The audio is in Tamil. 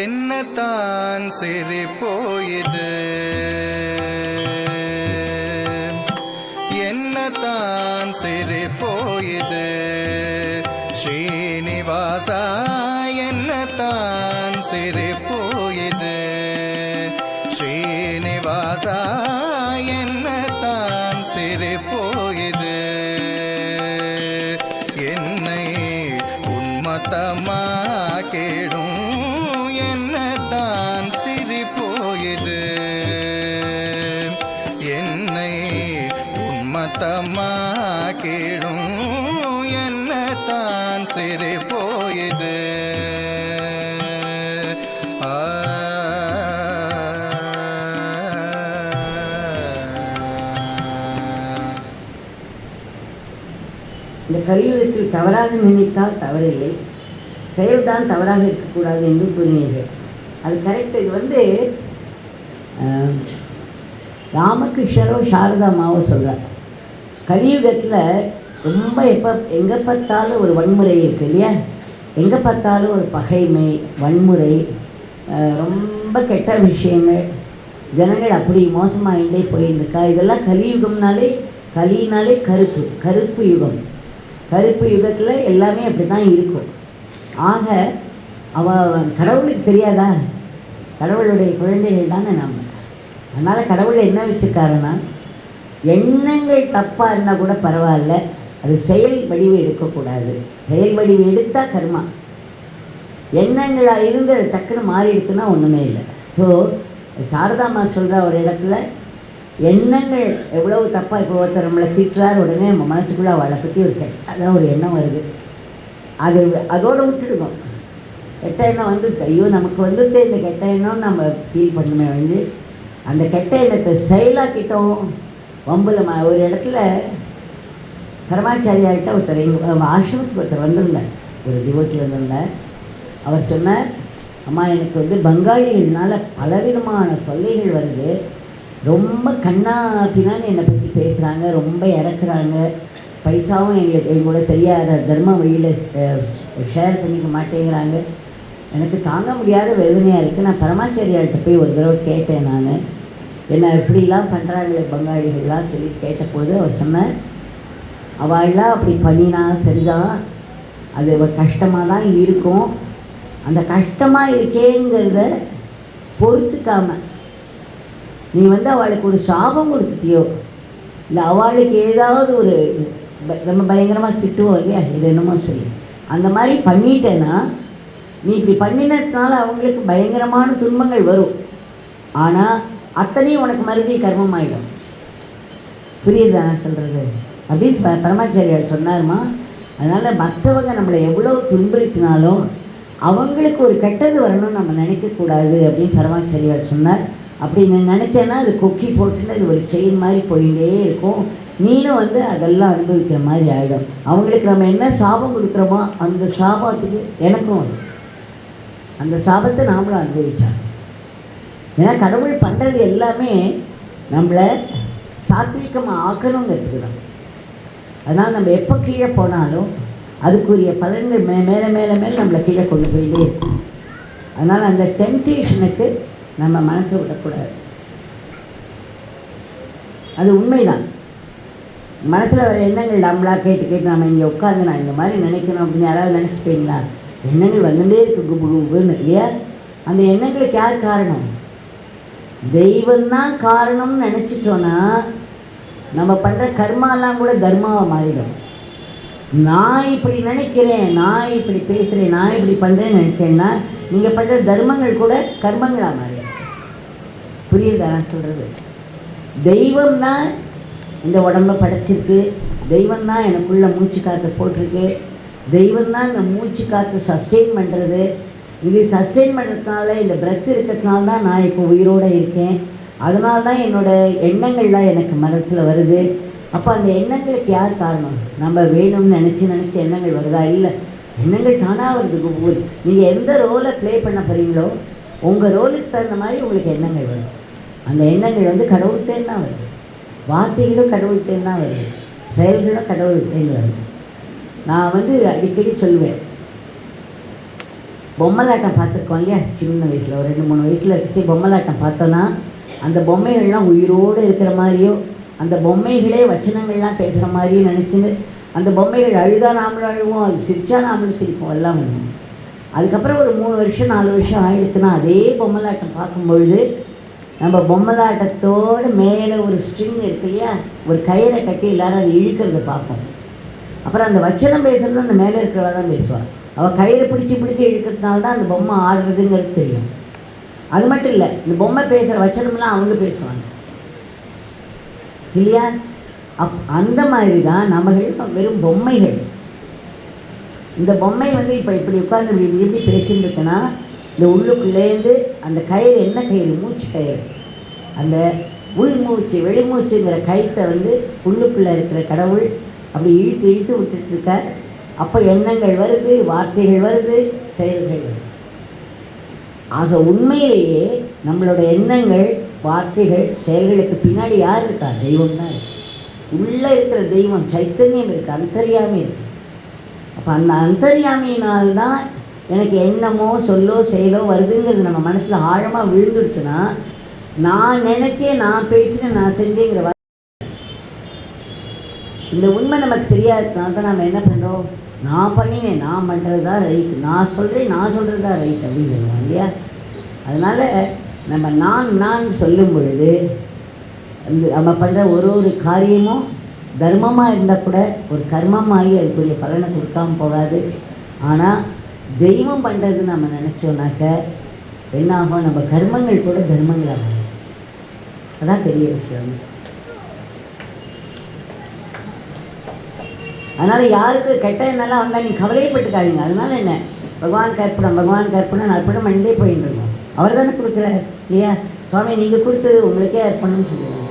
என்னத்தான் சிரிப்போ இது என்னத்தான் சிரிப்போ இது பதமாக்கிடும் என்ன தான் சிறு போயுது? இந்த கலியுகத்தில் தவறாக நினைத்தால் தவறில்லை. செயல்தான் தவறாக இருக்கக்கூடாது என்று கூறினீர்கள். அது கரெக்ட் இது வந்து ஆஹ், ராமகிருஷ்ணரோ சாரதாமாவோ சொல்கிறார் கலியுகத்தில் ரொம்ப எப்போ எங்கே பார்த்தாலும் ஒரு வன்முறை இருக்குது இல்லையா? எங்கே பார்த்தாலும் ஒரு பகைமை வன்முறை ரொம்ப கெட்ட விஷயங்கள். ஜனங்கள் அப்படி மோசமாகிட்டே போயிருந்துருக்கா இருக்கா இதெல்லாம் கலியுகம்னாலே கலினாலே கருப்பு கருப்பு யுகம். கருப்பு யுகத்தில் எல்லாமே அப்படி தான் இருக்கும். ஆக அவ கடவுளுக்கு தெரியாதா? கடவுளுடைய குழந்தைகள் தானே நம்ம. அதனால் கடவுள் என்ன வச்சுருக்காருன்னா எண்ணங்கள் தப்பாக இருந்தால் கூட பரவாயில்ல. அது செயல் வடிவு எடுக்கக்கூடாது. செயல் வடிவு எடுத்தால் கர்மா. எண்ணங்களாக இருந்து அது டக்குன்னு மாறி இருக்குன்னா ஒன்றுமே இல்லை. ஸோ சாரதாமா சொல்கிற ஒரு இடத்துல எண்ணங்கள் எவ்வளவு தப்பாக இப்போ ஒருத்தர் நம்மளை திட்டுறார் உடனே நம்ம மனசுக்குள்ளே அவளை பற்றி ஒரு கெட்டதாக ஒரு எண்ணம் வருது. அது அதோடு விட்டுடுவோம். கெட்ட எண்ணம் வந்து ஐயோ நமக்கு வந்துட்டு இந்த கெட்ட எண்ணம் நம்ம ஃபீல் பண்ணுமே வந்து அந்த கெட்ட எண்ணத்தை செயலாக்கிட்டோம் வம்புல மா ஒரு இடத்துல பரமாச்சாரியாகிட்ட ஒருத்தர் எங்கள் ஆசிரமத்துக்கு ஒருத்தர் வந்திருந்தார். ஒரு டிவோட்டி வந்திருந்தார். அவர் சொன்னார் அம்மா எனக்கு வந்து பங்காளிகள்னால் பலவிதமான தொல்லைகள் வருது. ரொம்ப கண்ணா பின்னான்னு என்னை பற்றி பேசுகிறாங்க ரொம்ப இறக்குறாங்க. பைசாவும் எங்களுக்கு எங்களோட சரியாக தர்ம வழியில் ஷேர் பண்ணிக்க மாட்டேங்கிறாங்க. எனக்கு தாங்க முடியாத வேதனையாக இருக்குது நான் பரமாச்சாரியார்கிட்ட போய் ஒரு தடவை கேட்டேன் நான். என்ன இப்படிலாம் பண்ணுறாங்களே பங்காளிகள்லாம் சொல்லி கேட்டபோது அவர் சொன்னார் அவள்லாம் அப்படி பண்ணினா சரிதான் அது ஒரு கஷ்டமாக தான் இருக்கும். அந்த கஷ்டமாக இருக்கேங்கிறத பொறுத்துக்காம. நீ வந்து அவளுக்கு ஒரு சாபம் கொடுத்துட்டியோ? இல்லை அவளுக்கு ஏதாவது ஒரு ரொம்ப நம்ம பயங்கரமாக திட்டுவோம் இல்லையா? இது என்னமோ சொல்லி. அந்த மாதிரி பண்ணிட்டேன்னா நீ இப்படி பண்ணினதுனால அவங்களுக்கு பயங்கரமான துன்பங்கள் வரும். ஆனால் அத்தனையும் உனக்கு மறுபடியும் கர்மமாயிடும். புரியுதா நான் சொல்கிறது அப்படின்னு ப- பரமாச்சாரியார் சொன்னாருமா அதனால் மற்றவங்க நம்மளை எவ்வளோ துன்புறுத்தினாலும் அவங்களுக்கு ஒரு கெட்டது வரணும்னு நம்ம நினைக்கக்கூடாது அப்படின்னு பரமாச்சாரியார் சொன்னார். அப்படி நான் நினச்சேன்னா அது கொக்கி போட்டுன்னு அது ஒரு செயின் மாதிரி போயிட்டே இருக்கும். நீனும் வந்து அதெல்லாம் அனுபவிக்கிற மாதிரி ஆகிடும் அவங்களுக்கு நம்ம என்ன சாபம் கொடுக்குறோமோ அந்த சாபத்துக்கு எனக்கும் வரும். அந்த சாபத்தை நாமளும் அனுபவித்தாங்க ஏன்னா கடவுள் பண்ணுறது எல்லாமே நம்மளை சாத்விகமாக ஆக்கணுங்கிறதுக்கு தான் அதனால் நம்ம எப்போ கீழே போனாலும் அதுக்குரிய பலன்கள் மே மேலே மேலே மேலே நம்மளை கீழே கொண்டு போயிட்டே இருக்கும். அதனால் அந்த டெம்டேஷனுக்கு நம்ம மனசை விடக்கூடாது. அது உண்மைதான். மனசில் வர எண்ணங்கள் நம்மளா கேட்டு கேட்டு நம்ம இங்கே உட்காந்து நான் இந்த மாதிரி நினைக்கணும் அப்படின்னு யாராவது நினச்சிப்பீங்களா? எண்ணங்கள் வந்துட்டே இருக்குது குபு குபுன்னு இல்லையா? அந்த எண்ணங்களுக்கு யார் காரணம்? தெய்வம்தான் காரணம்னு நினச்சிட்டோன்னா நம்ம பண்ணுற கர்மாலாம் கூட தர்மாவை மாறிடும். நான் இப்படி நினைக்கிறேன் நான் இப்படி பேசுகிறேன் நான் இப்படி பண்ணுறேன்னு நினச்சேன்னா நீங்கள் பண்ணுற தர்மங்கள் கூட கர்மங்களாக மாறிடும். புரியுதா நான் சொல்கிறது தெய்வம் தான் இந்த உடம்ப படைச்சிருக்கு தெய்வம் தான் எனக்குள்ள மூச்சு காற்று போட்டிருக்கு தெய்வம் தான் இந்த மூச்சு காற்று சஸ்டெயின் பண்ணுறது இது சஸ்டெயின் பண்ணுறதுனால இந்த பிரெத் இருக்கிறதுனால தான் நான் இப்போ உயிரோடு இருக்கேன். அதனால தான் என்னோடய எண்ணங்கள்லாம் எனக்கு மனத்தில் வருது. அப்போ அந்த எண்ணங்களுக்கு யார் காரணம்? நம்ம வேணும்னு நினச்சி நினச்சி எண்ணங்கள் வருதா? இல்லை. எண்ணங்கள் தானாக வருது ஒவ்வொரு நீங்கள் எந்த ரோலை ப்ளே பண்ண போகிறீங்களோ உங்கள் ரோலுக்கு தகுந்த மாதிரி உங்களுக்கு எண்ணங்கள் வரும். அந்த எண்ணங்கள் வந்து கடவுள்கிட்டேன்னு தான் வருது. வார்த்தைகளும் கடவுள்கிட்டேருந்து தான் வருது. செயல்களும் கடவுள்கிட்டேருந்து வருது. நான் வந்து அடிக்கடி சொல்லுவேன் பொம்மலாட்டம் பார்த்துருக்கோம் இல்லையா? சின்ன வயசில் ஒரு ரெண்டு மூணு வயசில் இருந்துச்சு பொம்மலாட்டம் பார்த்தோன்னா அந்த பொம்மைகள்லாம் உயிரோடு இருக்கிற மாதிரியோ அந்த பொம்மைகளே வச்சனங்கள்லாம் பேசுகிற மாதிரியும் நினச்சின்னு அந்த பொம்மைகள் அழுதா நாமளும் அழுவோம் அது சிரிச்சா நாமளும் சிரிப்போம் எல்லாம் பண்ணுவோம் அதுக்கப்புறம் ஒரு மூணு வருஷம் நாலு வருஷம் ஆயிடுச்சுன்னா அதே பொம்மலாட்டம் பார்க்கும்பொழுது நம்ம பொம்மலாட்டத்தோடு மேலே ஒரு ஸ்ட்ரிங் இருக்கு இல்லையா? ஒரு கயிறை கட்டி எல்லாரும் அதை இழுக்கிறத பார்ப்போம். அப்புறம் அந்த வச்சனம் பேசுகிறது அந்த மேலே இருக்கிறவா தான் பேசுவாள் அவள் கயிறு பிடிச்சி பிடிச்சி இழுக்கிறதுனால தான் அந்த பொம்மை ஆடுறதுங்கிறது தெரியும். அது மட்டும் இல்லை இந்த பொம்மை பேசுகிற வச்சனம்லாம் அவங்க பேசுவாங்க. இல்லையா? அப் அந்த மாதிரி தான் நம்மகள் வெறும் பொம்மைகள். இந்த பொம்மை வந்து இப்போ இப்படி உட்காந்து இப்படி இப்படி பேசிட்டு இருக்குன்னா இந்த உள்ளுக்குள்ளேருந்து அந்த கயிறு என்ன கயிறு? மூச்சு கயிறு. அந்த உள் மூச்சு வெளிமூச்சுங்கிற கயிற்றை வந்து உள்ளுக்குள்ளே இருக்கிற கடவுள் அப்படி இழுத்து இழுத்து விட்டுட்டு இருக்கார். அப்போ எண்ணங்கள் வருது வார்த்தைகள் வருது செயல்கள் வருது. ஆக உண்மையிலேயே நம்மளோட எண்ணங்கள் வார்த்தைகள் செயல்களுக்கு பின்னாடி யார் இருக்கா? தெய்வம் தான் இருக்கு. உள்ளே இருக்கிற தெய்வம் சைத்தன்யம் இருக்குது அந்தரியாமி இருக்கு. அப்போ அந்த அந்தரியாமியினால்தான் எனக்கு எண்ணமோ சொல்லோ செயலோ வருதுங்கிறது நம்ம மனசில் ஆழமாக விழுந்துடுச்சுன்னா நான் நினச்சே நான் பேசினேன் நான் செஞ்சேங்கிற இந்த உண்மை நமக்கு தெரியாததுனால தான் நம்ம என்ன பண்ணுறோம் நான் பண்ணினேன் நான் பண்ணுறது தான் ரைட் நான் சொல்கிறேன் நான் சொல்கிறது தான் ரைட் அப்படின்னு சொல்லுவோம் இல்லையா? அதனால் நம்ம நான் நான் சொல்லும் பொழுது அந்த நம்ம பண்ணுற ஒரு ஒரு காரியமும் தர்மமாக இருந்தால் கூட ஒரு கர்மமாகி அதுக்குரிய பலனை கொடுக்காம போகாது. ஆனால் தெய்வம் பண்ணுறது நம்ம நினச்சோன்னாக்க என்னாகும்? நம்ம கர்மங்கள் கூட தர்மங்களாக அதான் பெரிய விஷயம். அதனால் யாருக்கு கெட்ட எண்ணெல்லாம் வந்தால் நீ கவலையப்பட்டுக்காதீங்க அதனால என்ன? பகவான் கற்பனம் பகவான் கற்பனை அர்ப்பணம் பண்ணிட்டே போயிட்டு இருக்கோம். அவர் தானே கொடுக்குறார் இல்லையா? சுவாமி நீங்கள் கொடுத்தது உங்களுக்கே அர்ப்பணம்னு சொல்லுவாங்க